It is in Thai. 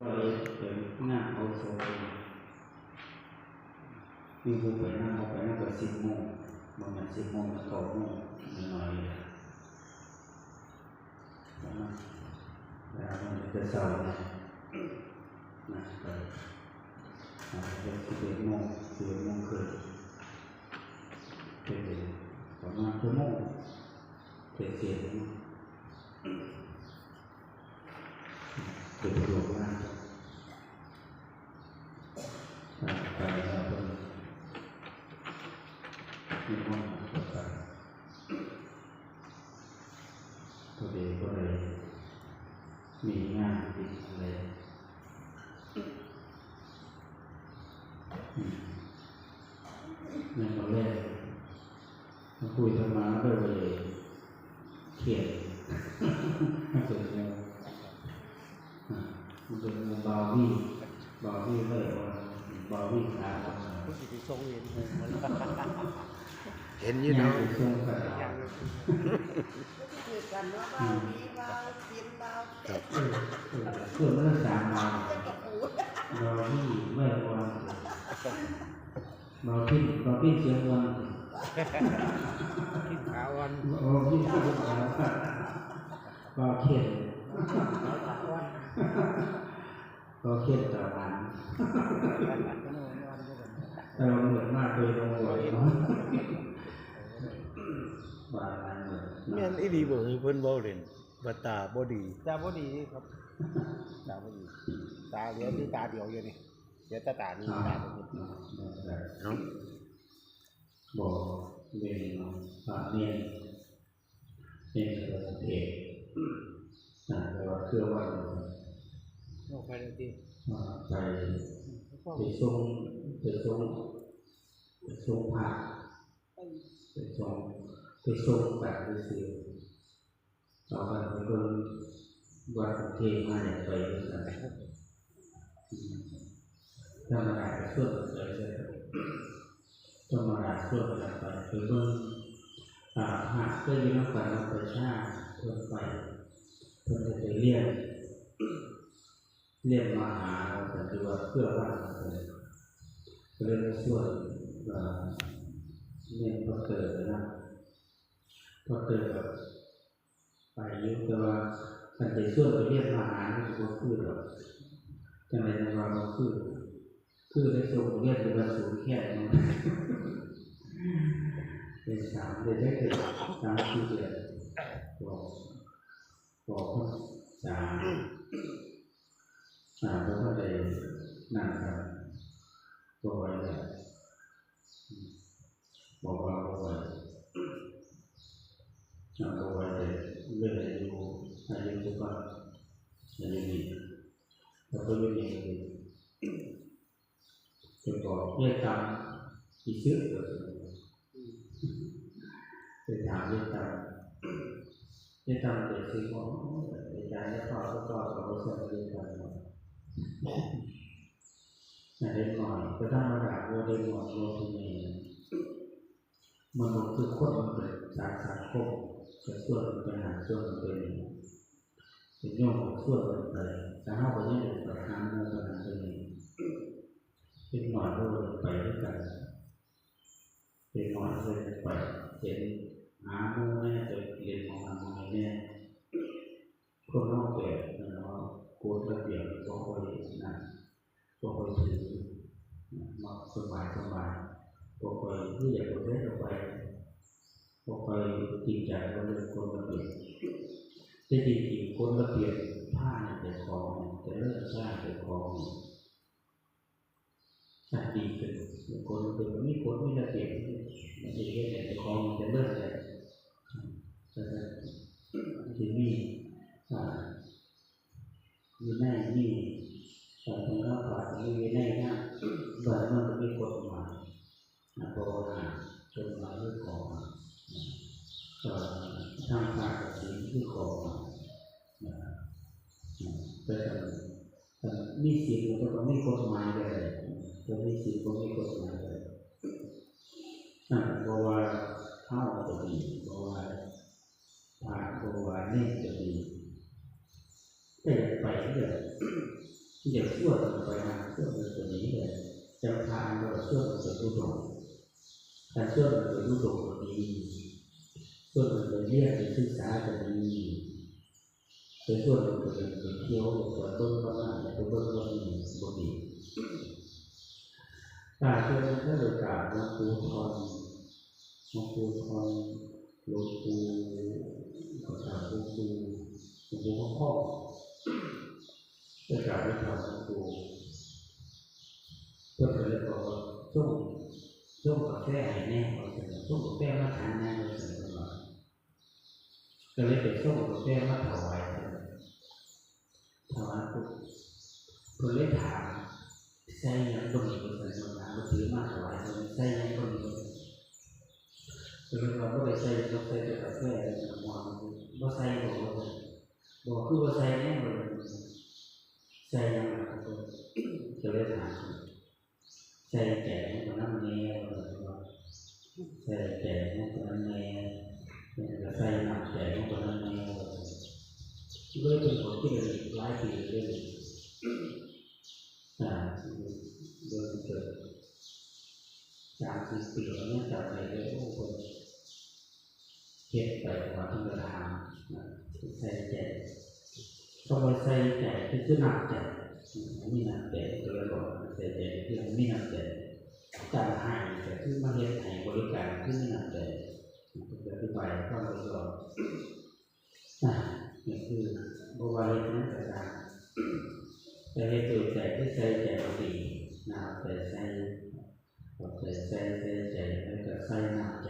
ก็เลยเป็นหน้าเอาโซนมีผู้ไปนั่งเอาไปนั่งกับสิบโมงบางวันสิบโมงกับเก้าโมงหน่อยๆประมาณแล้วมันจะเศร้านะนะไปอาจจะสิบเอ็ดโมงสิบเอ็ดโมงครึ่งเป็นประมาณชั่วโมงเศษๆนะเป็นประโยชน์มาก ไปแล้วก็มีห้องก็ไป พอดีก็เลยมีงานดีอะไรอืมในตอนแรกมาคุยธรรมะก็เลยเครียดไม่สนใจอะมันเป็นเบาวี่เบาวี่เลยว่าเบาวี่ขาอ่อน ผู้สิไปส่งเห็นเลยมันเห็นอยู่เนาะช่วงสายยังคือกันว่าเบาดีเบากินเบาครับส่วนเรื่อเมื่อสามมาจะกระปูดเราที่ไม่วางเราที่เราที่เสียงวันกินขาวันเราที่เสียวันเราเขียนเราเขียนตะวันก็นอนวันก็ แบบแต่เราเหมือนมากเลยเราหวยเนาะบาลานเหมือนแม่นอีหลีบ่คือเพิ่นเว้าเล่นว่าตาบ่ดีตาบ่ดีครับ ตาบ่ดี ตาเหลือที่ตาเดียวอยู่นี่เดี๋ยวตาตานี่ตาบ่ดีเนาะเนาะบอกเรียนเนาะฝากเรียนเรียนภาษาเอกนะแต่ว่าเครื่องว่าโอ้ไปเลยที่อ่าไป พ่อไปส่งไปส่งไปส่งผักไปส่งไปส่งแบบไปซื้อต่อไปมันก็วัดเทมาเนี่ยไปสั่นธรรมดาก็ช่วยกันไปเลยธรรมดาช่วยกันไปคือเมื่อหากเพื่อนยังไปเราไปชาเพื่อนไปเพื่อนจะไปเรียน เรียกมาหาแต่ที่ว่าเพื่อว่าเราเลยก็เลยมาช่วยเอ่อเรียนพอเกิดนะพอเกิดแบบไปยุ่งแต่ว่าท่านจะช่วยไปเรียกมาหาไม่ใช่ว่าคือหรอกจังไรนะว่าเราคือคือได้ส่วงเรียนเป็นวันสูงแค่นั้นเป็นสามเดือนได้เกิดสามสี่เดือนบอกบอกว่าสาม อ่าเพราะว่าได้นั่งครับบอกไว้เลยบอกว่าบอกไว้อ่าบอกไว้เลยเรื่องอายุอายุทุกคนอายุนี้แล้วก็อายุนี้จะบอกเรียกตามที่ซื้อก็คือจะถามเรียกตามเรียกตามเด็กซื้อของอาจารย์ได้ตอบก็ตอบเราก็สอนเรียกตามแต่เล็กน้อยก็ธรรมดาว่าเล็กน้อยโลกที่นี่ม นุษย์คือคนมันเป็นสารสังคมจะส่วนมันเป็นหาส่วนมันเป็นเป็นโยมส่วนมันไปแต่ถ้าวันนี้เป็นประธานมูลนิธินี้เป็นหน่อยเราไปด้วยกัน เป็นน้อยเลยไปเห็นหามูแน่จะเรียนมองหามูแน่คนนอกแบบนะเนาะกฎระเบียบก็คอยนะ ก็คอยถือมาสบายสบายก็คอยที่อยากจะได้ออกไปก็คอยจริงใจว่าเรื่องคนระเบียบแต่จริงๆคนระเบียบผ้าเนี่ยแต่ของแต่เรื่องชาติแต่ของชาติดีขึ้นคนระเบียบไม่คนไม่ระเบียบมันจะเห็นแต่ของมันจะเลิกเลยแต่ที่นี่อ่ามีแน่มีแต่ทางด้านฝ่ายมีวินัยนะบางมันมีกฎหมายนะเพราะว่าจดหมายที่ขอมาเอ่อทางภาคสิ่งที่ขอมานะแต่แต่ มีสิ่งก็ต้องมีกฎหมายเลยแต่มีสิ่งก็ไมีกฎหมายเลยนะเพราะว่าเท่าจะดีเพราะว่าพาเพราะว่านี่จะดีแต่ไปเรื่อยมที่จะช่วยมันไปหาช่วยมันตัวนี้เลยจะพานเราช่วยมันไปรู้ตรงการช่วยมันไปรู้ตรงตัวนี้ช่วยมันไปเรียกไปศึกษาตัวนี้ ไปช่วยมันไปไปเที่ยวไปเบิ้งบ้านไปเบิ้งบ้านนี้บดีตาเชื่อถ้าโอกาสหลวงปู่ทอนหลวงปู่ทอนหลวงปู่ขอถามหลวงปู่หลวงปู่พ่อพ่อโอกาสได้ถามหลวงปู่เพื่อนก็เลยบอกว่าช่วงช่วงกาแฟให้แน่เราเสนอช่วงกาแฟมาทานแน่เราเสนอมาก็เลยไปช่วงกาแฟมาถวาย เพิ่นถวายปุ๊บเพิ่นเลยถามใส่ยังบนอีกคนหนึ่งนะมันถือมากกว่าคนใส่ยังบนอีกคนคือเราก็ไปใส่เราใส่แต่กาแฟแต่หมอนว่าใส่บอกว่าบอก คือว่าใส่แน่เลยใส่ยังไงคนจะเลยถามใส่แก่คนนั้นแน่เลยว่าใส่แก่คนนั้นแน่เนี่ยใส่หนักแก่คนนั้นแน่เลยป็นคนที่เลยหลายปีเลยอ่าโดยเกิดจากสิบปีแล้วเนี่ยจากไปเลยโอ้คนเก็บไปว่าต้องไปทำนะใส่ใจต้องไปใส่ใจคือคือหนักใจมีหนักใจตัวเราบอกใส่ใจคือมีหนักใจการให้แต่คือมาเรียนให้บริการคือมีหนักใจอธิบายก็เลยบอกอ่า นี่คือบวารนั้นแต่การแต่ให้ตัวใจที่ใจใจเราดีนะครับแต่ใจแต่ใจใจใจแล้วก็ใจนาใจ